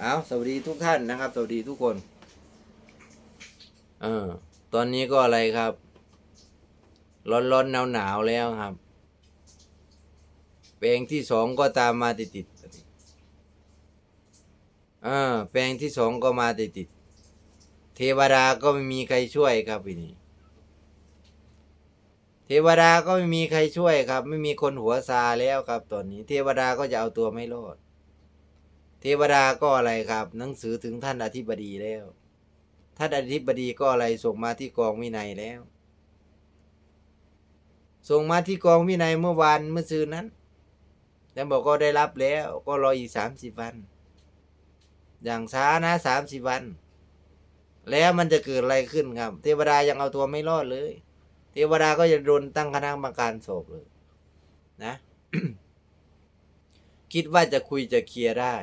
เอาสวัสดีทุกท่านนะครับ สวัสดีทุกคนเออตอนนี้ก็อะไรครับ ร้อนร้อนหนาวหนาวแล้วครับ แปลงที่สองก็ตามมาติดติดเออแปลงที่สองก็มาติดติดเทวดาก็ไม่มีใครช่วยครับพี่นี่เทวดาก็ไม่มีใครช่วยครับ ไม่มีคนหัวซาแล้วครับ ตอนนี้ เทวดาก็จะเอาตัวไม่รอด เทวดาก็อะไรครับ หนังสือถึงท่านอธิบดีแล้ว ท่านอธิบดีก็อะไรส่งมาที่กองวินัยแล้ว ส่งมาที่กองวินัยเมื่อวานเมื่อซืนนั้น แล้วบอกก็ได้รับแล้วก็รออีกสามสิบวัน อย่างช้านะสามสิบวัน แล้วมันจะเกิดอะไรขึ้นครับ เทวดายังเอาตัวไม่รอดเลย เทวดาก็จะโดนตั้งคณะกรรมการสอบเลย นะ คิดว่าจะคุยจะเคลียร์ได้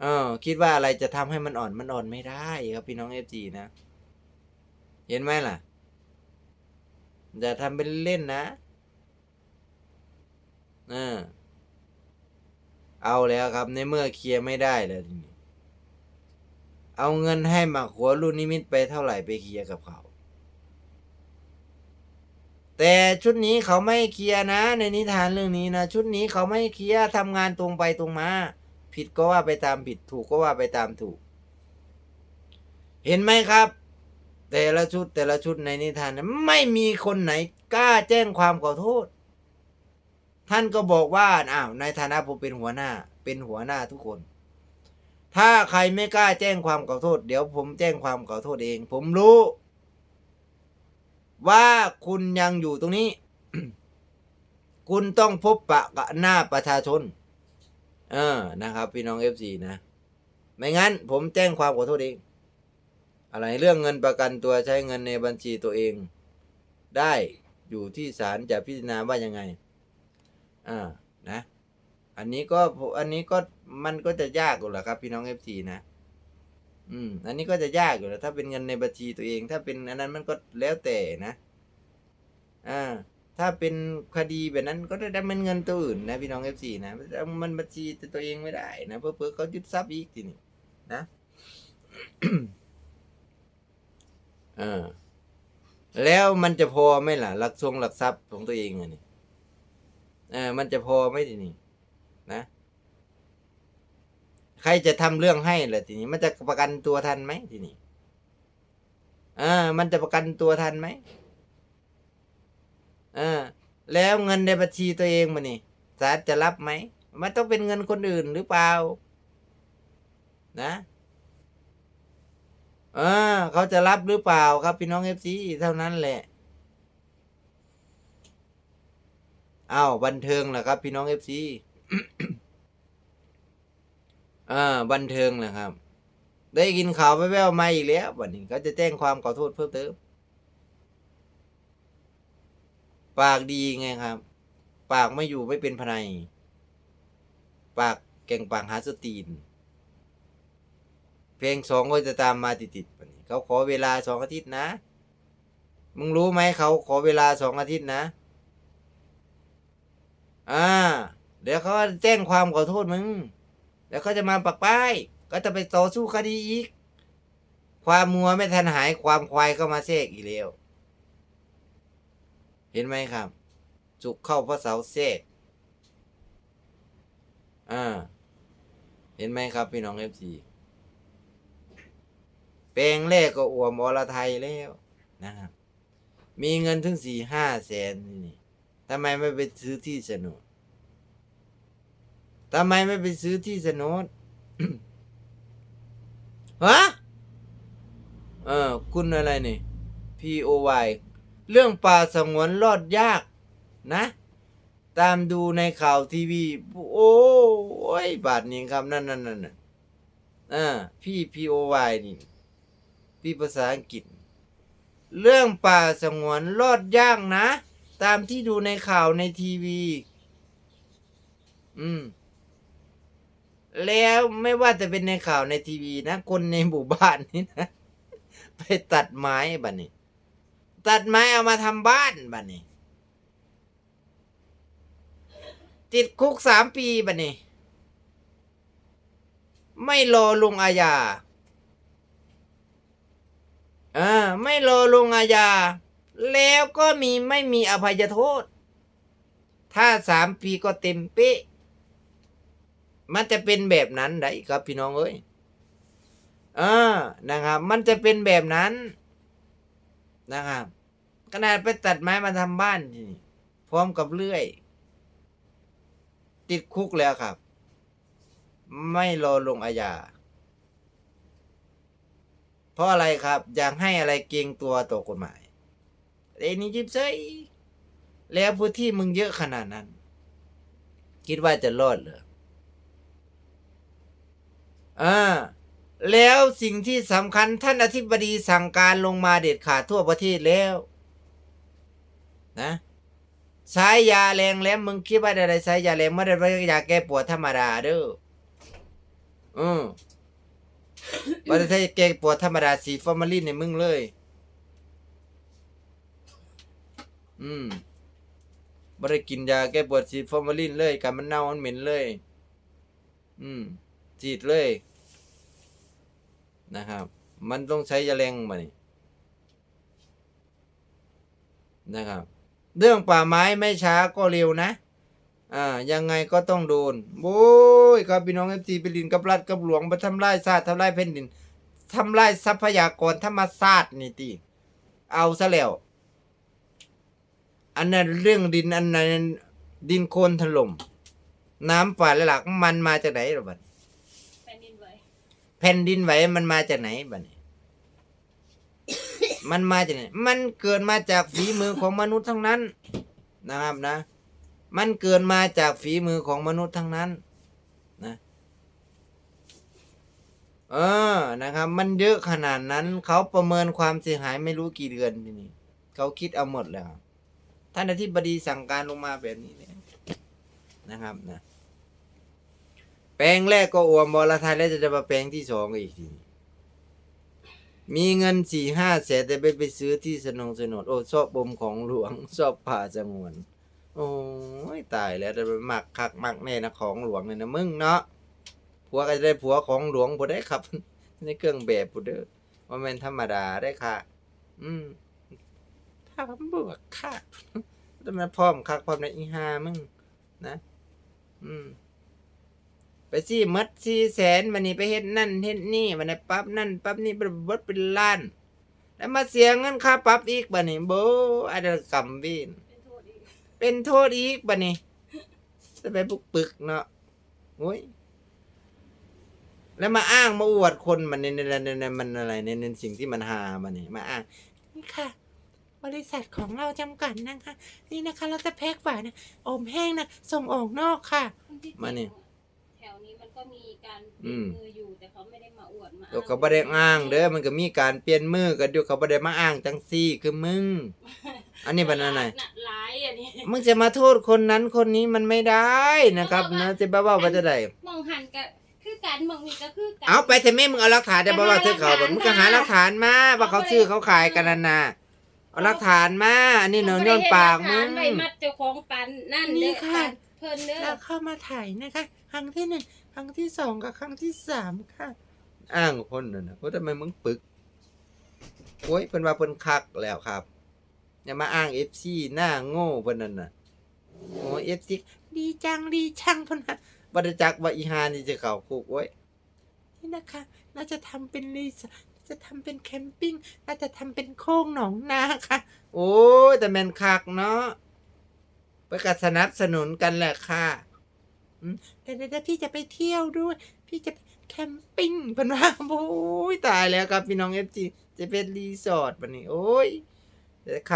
เออ คิดว่าอะไรจะทำให้มันอ่อนมันอ่อนไม่ได้ครับพี่น้องเอฟจีนะ เห็นไหมล่ะอย่าทำเป็นเล่นนะเออเอาแล้วครับ ในเมื่อเคลียร์ไม่ได้แล้วทีนี้เอาเงินให้หมักหัวรุ่นนิมิตไปเท่าไหร่ไปเคลียร์กับเขา แต่ชุดนี้เขาไม่เคลียร์นะ ในนิทานเรื่องนี้นะ ชุดนี้เขาไม่เคลียร์ทำงานตรงไปตรงมา ผิดก็ว่าไปตามผิดถูกก็ว่าไปตามถูก เห็นไหมครับ แต่ละชุดแต่ละชุดในนิทานไม่มีคนไหนกล้าแจ้งความขอโทษ ท่านก็บอกว่าอ้าวในฐานะผมเป็นหัวหน้า เป็นหัวหน้าทุกคน ถ้าใครไม่กล้าแจ้งความขอโทษ เดี๋ยวผมแจ้งความขอโทษเอง ผมรู้ ว่าคุณยังอยู่ตรงนี้ คุณต้องพบปะกับหน้าประชาชน เออนะครับ พี่น้องเอฟซีนะ ไม่งั้น ผมแจ้งความขอโทษเองอะไรเรื่องเงินประกันตัวใช้เงินในบัญชีตัวเอง ได้อยู่ที่ศาลจะพิจารณาว่ายังไงอ่านะ อันนี้ก็อันนี้ก็มันก็จะยากอยู่แหละครับ พี่น้องเอฟซีนะอืมอันนี้ก็จะยากอยู่แล้วถ้าเป็นเงินในบัญชีตัวเอง ถ้าเป็นอันนั้นมันก็แล้วแต่นะอ่า ถ้าเป็นคดีแบบนั้นก็ได้เป็นเงินตัวอื่นนะพี่น้องเอฟซีนะมันบัญชีตัวเองไม่ได้นะเพื่อเพื่อเขายึดทรัพย์อีกทีนี้นะเอ่าแล้วมันจะพอไหมล่ะ หลักทรงหลักทรัพย์ของตัวเองอะนี่เออมันจะพอไหมทีนี้นะใครจะทำเรื่องให้ล่ะทีนี้ มันจะประกันตัวทันไหมทีนี้อ่ามันจะประกันตัวทันไหม อ่าแล้วเงินในบัญชีตัวเองมันนี่ศาลจะรับไหม มันต้องเป็นเงินคนอื่นหรือเปล่า นะเออเขาจะรับหรือเปล่าครับพี่น้องเอฟซีเท่านั้นแหละอ้าวบันเทิงแหละครับ พี่น้องเอฟซีอ่าบันเทิงแหละครับ ได้ยินข่าวแว่วๆมาอีกแล้ววันนี้เขาจะแจ้งความขอโทษเพิ่มเติม ปากดีไงครับ ปากไม่อยู่ไม่เป็นภนัยปากเก่งปากหาสตีน เพลงสองก็จะตามมาติดๆวันนี้เขาขอเวลาสองอาทิตย์นะ มึงรู้ไหมเขาขอเวลาสองอาทิตย์นะ อ่า เดี๋ยวเขาแจ้งความขอโทษมึง แล้วเขาจะมาปักป้าย ก็จะไปต่อสู้คดีอีก ความมัวไม่ทันหายความควายก็มาแทรกอีกแล้ว เห็นไหมครับ จุกเข้าพระเสาแทรกอ่า เห็นไหมครับ พี่น้องเอฟซีแปลงแรกก็อวมอรไทยแล้วนะครับ มีเงินถึงสี่ห้าแสนนี่ทำไมไม่ไปซื้อที่โฉนทำไมไม่ไปซื้อที่โฉนฮะ เออ คุณอะไรนี่ P O Y เรื่องป่าสงวนรอดยากนะ ตามดูในข่าวทีวี โอ้ยบาทนี้ครับนั่นนั่นนั่นน่ะอ่พี่ P O Y นี่ พี่ภาษาอังกฤษ เรื่องป่าสงวนรอดยากนะ ตามที่ดูในข่าวในทีวี อืมแล้วไม่ว่าจะเป็นในข่าวในทีวีนะ คนในหมู่บ้านนี่นะ ไปตัดไม้บัดนี้ ตัดไม้เอามาทำบ้านบัดนี้ ติดคุกสามปีบัดนี้ ไม่รอลงอาญาอ่าไม่รอลงอาญา แล้วก็มีไม่มีอภัยโทษ ถ้าสามปีก็เต็มเป๊ะ มันจะเป็นแบบนั้นได้ครับพี่น้องเอ้ยอ่านะครับ มันจะเป็นแบบนั้น นะครับขนาดไปตัดไม้มาทำบ้านนี่พร้อมกับเลื่อย ติดคุกแล้วครับ ไม่รอลงอาญาเพราะอะไรครับอยากให้อะไรเกรงตัวต่อกฎหมายไอ้นี่จิบเซยแล้วพื้นที่มึงเยอะขนาดนั้น คิดว่าจะรอดเหรออ่า แล้วสิ่งที่สำคัญท่านอธิบดีสั่งการลงมาเด็ดขาดทั่วประเทศแล้วนะใช้ยาแรงแล้วมึงคิดว่าอะไรใช้ยาแรงไม่ได้ว่ายาแก้ปวดธรรมดาเด้ออืมว่าจะใช้แก้ปวดธรรมดาสีฟอร์มาลินในมึงเลย อืมไม่ได้กินยาแก้ปวดสีฟอร์มาลินเลยกันมันเน่ามันเหม็นเลย อืมจีดเลย นะครับ มันต้องใช้ยาแรงมานี่นะครับ เรื่องป่าไม้ไม่ช้าก็เร็วนะ อ่า ยังไงก็ต้องโดนโอ้ยครับพี่น้องเอฟซีไปลินกับรัฐกับหลวงมาทำลายชาติทำลายแผ่นดินทำลายทรัพยากรธรรมชาตินี่ตีเอาซะแล้ว อันนั้นเรื่องดินอันนั้นดินโคลนถล่มน้ำป่าไหลหลากมันมาจากไหนหรอบัดแผ่น แผ่นดินไหวมันมาจากไหนบัดนี้มันมาจากไหนมันเกิดมาจากฝีมือของมนุษย์ทั้งนั้นนะครับนะ มันเกิดมาจากฝีมือของมนุษย์ทั้งนั้นนะเออนะครับ มันเยอะขนาดนั้น เขาประเมินความเสียหายไม่รู้กี่เดือนทีนี้เขาคิดเอาหมดแล้วท่านอธิบดีสั่งการลงมาแบบนี้เลยนะครับนะ แปลงแรกก็อวมบอลไทยแล้วจะมาแปลงที่สองอีกทีมีเงินสี่ห้าแสนแต่ไปไปซื้อที่สนองสนดโอ้ชอบบมของหลวงชอบป่าสงวน โอ้ยตายแล้วจะไปมักคักมักแน่นะของหลวงเนี่ยนะมึงเนาะผัวก็จะได้ผัวของหลวงผู้ได้ครับในเครื่องแบบผู้เด้อว่าแม่นธรรมดาได้ค่ะ อืมถ้ามบวกค่ะแต่มาพร้อมคักพร้อมในอีหามึงนะ อืม ไปซี่มัดสี่แสนมันนี่ไปเฮ็ดนั่นเฮ็ดนี่มันนี่ปรั๊บนั่นปรั๊บนี่เป็นบดเป็นล้าน แล้วมาเสียเงินค่าปรับอีกบัดนี้โบอันเดอร์กัมวินเป็นโทษอีกเป็นโทษอีกบัดนี้จะไปปุกปึกเนาะโอ้ยแล้วมาอ้างมาอวดคนมันเนี่ยเนี่ยเนี่ยมันอะไรเนี่ยเนี่ยสิ่งที่มันหามันนี่มาอ้างนี่ค่ะ บริษัทของเราจำกัดนะคะ นี่นะคะเราจะแพ็คฝานะอมแห้งนะส่งออกนอกค่ะที่จริงมานี่แถวนี้มัน ก็มีการอืเปลี่ยนมมืออยู่แต่เขาไม่ได้มาอวดมาเดี๋ยวเขาบ่ได้อ้างเด้อมันก็มีการเปลี่ยนมือกันอยู่เขาบ่ได้มาอ้างจังซี่คือมึง อันนี้เป็นอะไรน่ะร้ายอันนี้มึงจะมาโทษคนนั้นคนนี้มันไม่ได้นะครับนะจะบ้าว่าว่าจะได้มองหันก็คือกันมองนี่ก็คือกันเอาไปแต่แม่มึงเอาหลักฐานได้บ่ว่าเธอเขาแบบมึงก็หาหลักฐานมาว่าเขาซื้อเขาขายกันนั่นน่ะเอาหลักฐานมาอันนี้เนอนย้อนปากมึงไว้มัดเจ้าของปันนั่นนี่เด้อค่ะเพิ่นเด้อแล้วเข้ามาถ่ายนะคะครั้งที่หนึ่ง ครั้งที่สองกับครั้งที่สามค่ะ อ้างคนนั่นนะเพราะทำไมมึงปึกโอ้ยเพิ่นว่าเพิ่นคักแล้วครับอย่ามาอ้างเอฟซีหน้าโง่เพิ่นนั่นน่ะโอ้เอฟซีดีจังดีจังเพิ่นน่ะบ่ได้จักว่าอีหานี่จะเข้าคุกโอ้ยนี่นะคะเราจะทำเป็นรีสอร์ทจะทำเป็นแคมปิ้งเราจะทำเป็นโค้งหนองนาค่ะ โอ้ยแต่แม่นคักเนาะไปกัสนับสนุนกันแหละค่ะ แต่แต่เดี๋ยวพี่จะไปเที่ยวด้วย พี่จะไปแคมปิ้งพันว่าโอ้ยตายแล้วครับพี่น้องเอฟจีจะเป็นรีสอร์ทวันนี้ โอ้ยเดี๋ยวค่ะ